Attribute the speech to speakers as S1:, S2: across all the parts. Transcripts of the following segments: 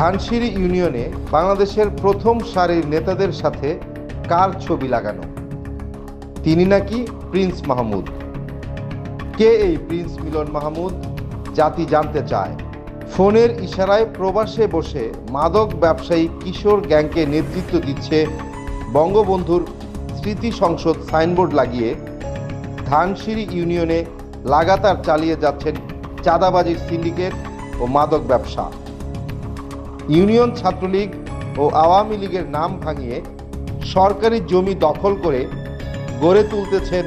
S1: ধানসিঁড়ি ইউনিয়নে বাংলাদেশের প্রথম সারির নেতাদের সাথে কার ছবি লাগানো? তিনি নাকি প্রিন্স মাহমুদ? কে এই প্রিন্স মিলন মাহমুদ? জাতি জানতে চায়। ফোনের ইশারায় প্রবাসে বসে মাদক ব্যবসায়ী কিশোর গ্যাংকে নেতৃত্ব দিচ্ছে বঙ্গবন্ধুর স্মৃতি সংসদ সাইনবোর্ড লাগিয়ে ধানসিঁড়ি ইউনিয়নে লাগাতার চালিয়ে যাচ্ছেন চাঁদাবাজির সিন্ডিকেট ও মাদক ব্যবসা। ইউনিয়ন ছাত্রলীগ ও আওয়ামী লীগের নাম ভাঙিয়ে সরকারি জমি দখল করে গড়ে তুলতেছেন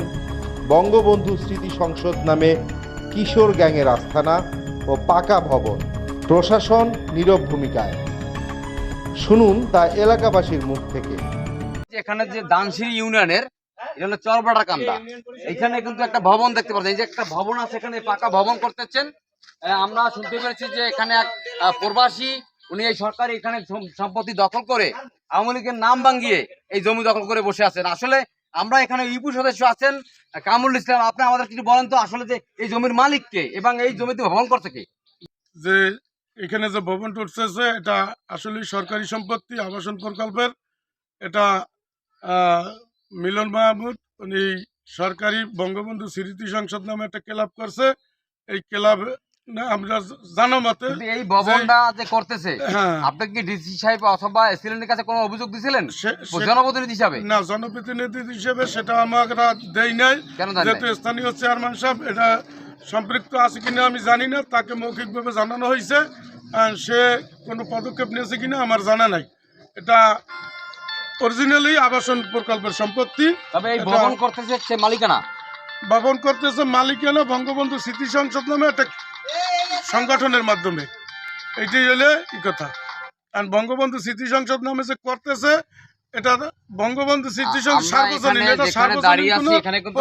S1: বঙ্গবন্ধু স্মৃতি সংসদ নামে কিশোর গ্যাংয়ের আস্থানা ও পাকা ভবন। প্রশাসন নীরব ভূমিকায়। শুনুন তা এলাকাবাসীর মুখ থেকে।
S2: এখানে যে দানসিঁড়ি ইউনিয়নের, এটা হলো চরবাটা কান্দা এখানে কিন্তু একটা ভবন দেখতে পাচ্ছেন। যে একটা ভবন আছে এখানে পাকা ভবন করতেছেন। আমরা শুনতে পেরেছি যে এখানে এক প্রবাসী উনি এই সরকারি এখানে সম্পত্তি দখল করে আওয়ামী লীগের নাম ভাঙিয়ে এই জমি দখল করে বসে আছেন। আসলে আমরা এখানে ইউপি সদস্য আছেন কামরুল ইসলাম। আপনি আমাদের কিছু বলেন তো আসলে যে এই জমির মালিক কে এবং এই জমিতে ভবন করছে কে?
S3: যে এখানে যে ভবনটা উঠতেছে এটা আসলে সরকারি সম্পত্তি, আবাসন প্রকল্পের। এটা মিলন মাহমুদ, উনি সরকারি বঙ্গবন্ধু স্মৃতি সংসদ নামে একটা ক্লাব করছে। এই ক্লাব আমরা জানা মতে
S2: এই ভবনটা যে করতেছে
S3: হ্যাঁ।
S2: আপনি কি ডিসি সাহেব অথবা এসিলেন্টের কাছে কোনো অভিযোগ দিছিলেন?
S3: সে- সে-
S2: জনপ্রতিনিধি হিসাবে?
S3: না জনপ্রতিনিধি হিসেবে সেটা আমরা দেই নাই? যেহেতু স্থানীয় চেয়ারম্যান সাহেব এটা সম্পৃক্ত আছে কিনা আমি জানি না তাকে মৌখিকভাবে জানানো হয়েছে সে কোনো পদক্ষেপ নিয়েছে কিনা আমার জানা নাই। এটা অরিজিনালি আবাসন প্রকল্পের সম্পত্তি।
S2: তবে এই ভবন করতেছে মালিকানা?
S3: ভবন করতেছে মালিকানা বঙ্গবন্ধু স্মৃতি সংসদ নামে একটা সংগঠনের মাধ্যমে। এইটাই হলে এই কথা। আর বঙ্গবন্ধু স্মৃতি সংসদ নামে যে করতেছে এটা বঙ্গবন্ধু স্মৃতি সংসদ সার্বজনীন এটা সার্বজনীন
S2: এখানে কিন্তু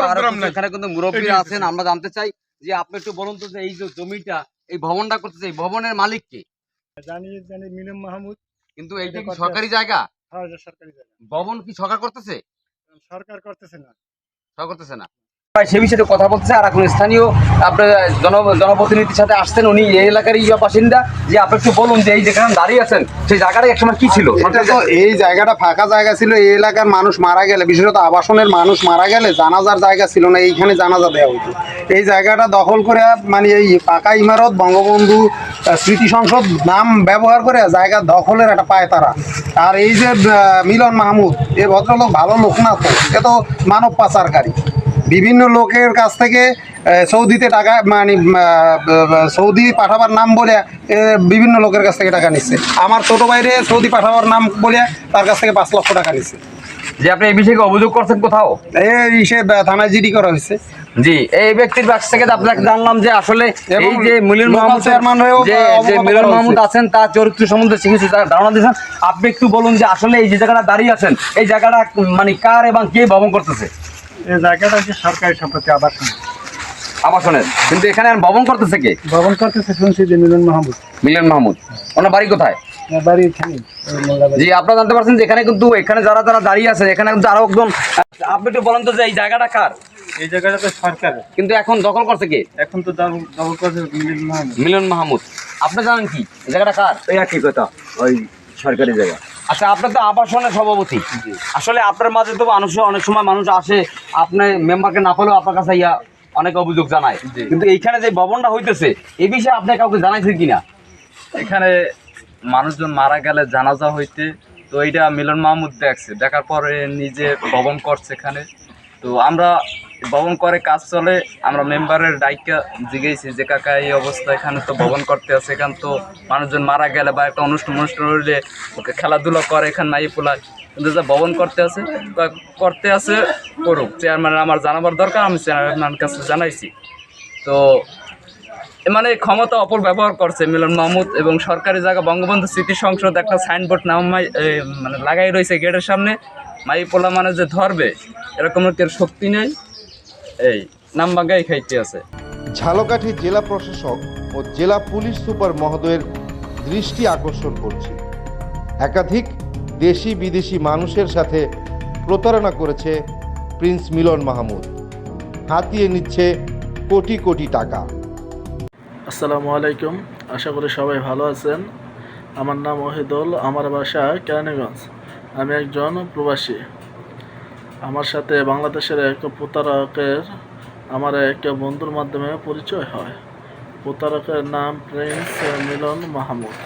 S2: এখানে কিন্তু মুরব্বীরা
S3: এটাই
S2: আছেন আমরা জানতে চাই যে আপনি একটু বলুন তো যে এই যে জমিটা এই ভবনটা করতেছে এই ভবনের মালিক কে?
S4: জানি জানি মিলন মাহমুদ।
S2: কিন্তু এইটা কি সরকারি জায়গা?
S4: হ্যাঁ এটা সরকারি জায়গা।
S2: ভবন কি সরকার করতেছে?
S4: সরকার করতেছে না।
S2: সরকার করতেছে না। সে বিষয়ে কথা বলতেছে আর এখন স্থানীয় আপনার জন, জনপ্রতিনিধির সাথে আসছেন উনি, এই এলাকারই বাসিন্দা। যে আপনি একটু বলুন যে এই যেখানে দাঁড়িয়ে আছেন, সেই জায়গাটা একসময় কি ছিল?
S5: এই জায়গাটা ফাঁকা জায়গা ছিল, এই এলাকার মানুষ মারা গেলে, বিশেষত আবাসনের মানুষ মারা গেলে জানাজার জায়গা ছিল না, এইখানে জানাজা দেওয়া হতো এই জায়গাটা দখল করে মানে এই পাকা ইমারত, বঙ্গবন্ধু স্মৃতি সংসদ নাম ব্যবহার করে জায়গা দখলের একটা পায় তারা। আর এই যে মিলন মাহমুদ, এ ভদ্রলোক ভালো লোক না তো, এ তো মানব পাচারকারী। বিভিন্ন লোকের কাছ থেকে সৌদিতে টাকা মানে সৌদি পাঠাবার নাম বলে বিভিন্ন লোকের কাছ থেকে টাকা নিচ্ছে। আমার ছোট বাইরে সৌদি পাঠাবার নাম বলে তার কাছ থেকে পাঁচ লক্ষ টাকা নিচ্ছে।
S2: যে আপনি এই বিষয়ে অভিযোগ করছেন কোথাও?
S5: এই হিসেব থানায় জিডি করা হয়েছে।
S2: জি এই ব্যক্তির কাছ থেকে আপনাকে জানলাম যে আসলে এই যে মিলন মাহমুদ
S5: chairman হয়েও
S2: যে মিলন। মাহমুদ আছেন তার চরিত্র সম্বন্ধে শিখেছে তার ধারণা দিয়েছেন। আপনি একটু বলুন যে আসলে এই যে জায়গাটা দাঁড়িয়ে আছেন এই জায়গাটা মানে কার এবং কে ভবন করতেছে?
S4: এই জায়গাটা হচ্ছে সরকারি সম্পত্তি আবাসন।
S2: আবাসনের। কিন্তু এখানে আর ভবন করতেছে কে?
S4: ভবন করতেছে শুনছি যে মিলন মাহমুদ।
S2: মিলন মাহমুদ। ওনার বাড়ি কোথায়?
S4: বাড়ি এখানে
S2: জি আপনারা জানতে পারছেন যে এখানে কিন্তু এখানে যারা যারা দাঁড়িয়ে আছে এখানে কিন্তু আরও একজন আপনি একটু বলেন তো যে এই জায়গাটা কার?
S4: এই জায়গাটা তো সরকার
S2: কিন্তু এখন দখল করছে কে?
S4: এখন তো দখল দখল করছে মিলন মাহমুদ।
S2: মিলন মাহমুদ। আপনি জানেন কি? জায়গাটা কার?
S4: এই একই কথা ওই সরকারি জায়গা।
S2: আচ্ছা আপনার তো আবাসনের সভাপতি। আসলে আপনার মাঝে তো মানুষ অনেক সময় মানুষ আসে আপনি মেম্বারকে না পেলেও আপনার কাছে ইয়া অনেক অভিযোগ জানায়। কিন্তু এইখানে যে ভবনটা হইতেছে এই বিষয়ে আপনি কাউকে জানাইছেন কিনা?
S6: এখানে মানুষজন মারা গেলে জানাজা হইতে তো এইটা মিলন মাহমুদ দেখছে। দেখার পরে নিজে ভবন করছে এখানে। তো আমরা ভবন করে, কাজ চলে। আমরা মেম্বারের দায়িত্ব জিগেছি যে, কাকা, এই অবস্থা, এখানে তো ভবন করতে আছে, এখানে তো মানুষজন মারা গেলে বা একটা অনুষ্ঠান অনুষ্ঠান হইলে ওকে খেলাধুলা করে, এখানে নাই পোলায়। কিন্তু যে ভবন করতে আছে করতে আছে, করুক। চেয়ারম্যানের আমার জানাবার দরকার, আমি চেয়ারম্যানের কাছে জানাইছি। তো মানে ক্ষমতা অপব্যবহার করছে মিলন মাহমুদ এবং সরকারি জায়গা, বঙ্গবন্ধু স্মৃতি সংসদ একটা সাইনবোর্ড নাম মাই- মানে লাগাই রয়েছে গেটের সামনে। মাই পোলা মানে যে ধরবে, এরকম কেউ শক্তি নেই। এই নাম বাঙ্গাই খাইতে আছে।
S1: ঝালকাঠি জেলা প্রশাসক ও জেলা পুলিশ সুপার মহোদয়ের দৃষ্টি আকর্ষণ করছি। একাধিক দেশি বিদেশি মানুষের সাথে প্রতারণা করেছে প্রিন্স মিলন মাহমুদ। হাতিয়ে নিচ্ছে কোটি কোটি টাকা।
S7: আসসালামু আলাইকুম আশা করি সবাই ভালো আছেন। আমার নাম ওহিদুল আমার বাসা কেরানীগঞ্জ। আমি একজন প্রবাসী। আমার সাথে বাংলাদেশের এক প্রতারকের, আমার এক বন্ধুর মাধ্যমে পরিচয় হয়। প্রতারকের নাম প্রিন্স মিলন মাহমুদ।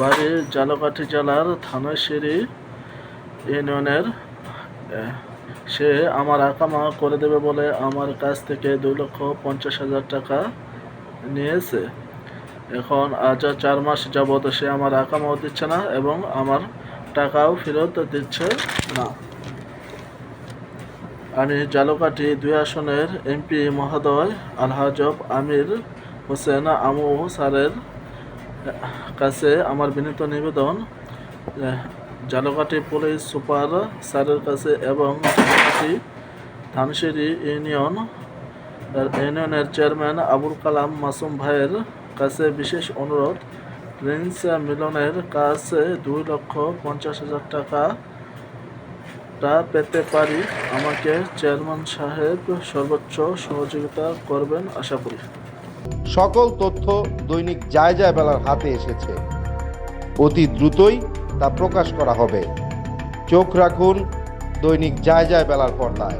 S7: বাড়ি জালকাঠি জেলার থানাশিরি ইউনিয়নের, সে আমার আকামা করে দেবে বলে আমার কাছ থেকে দুই লক্ষ পঞ্চাশ হাজার টাকা নিয়েছে। এখন আজ চার মাস যাবত সে আমার আকামাও দিচ্ছে না এবং আমার টাকাও ফেরত দিচ্ছে না। আমি জালকাঠি দুই আসনের এমপি মহোদয়, আলহাজব আমির হোসেন আমু স্যারের কাছে আমার বিনীত নিবেদন, জালকাঠি পুলিশ সুপার স্যারের কাছে এবং ধানসিরি ইউনিয়ন, ইউনিয়নের চেয়ারম্যান আবুল কালাম মাসুম ভাইয়ের কাছে বিশেষ অনুরোধ প্রিন্স মিলনের কাছে দুই লক্ষ পঞ্চাশ হাজার টাকা টা পেতে পারি। আমাকে চেয়ারম্যান সাহেব সর্বোচ্চ সহযোগিতা করবেন, আশা করি।
S1: সকল তথ্য দৈনিক যায় যায় বেলার হাতে এসেছে। অতি দ্রুতই তা প্রকাশ করা হবে। চোখ রাখুন দৈনিক যায় যায় বেলার পর্দায়।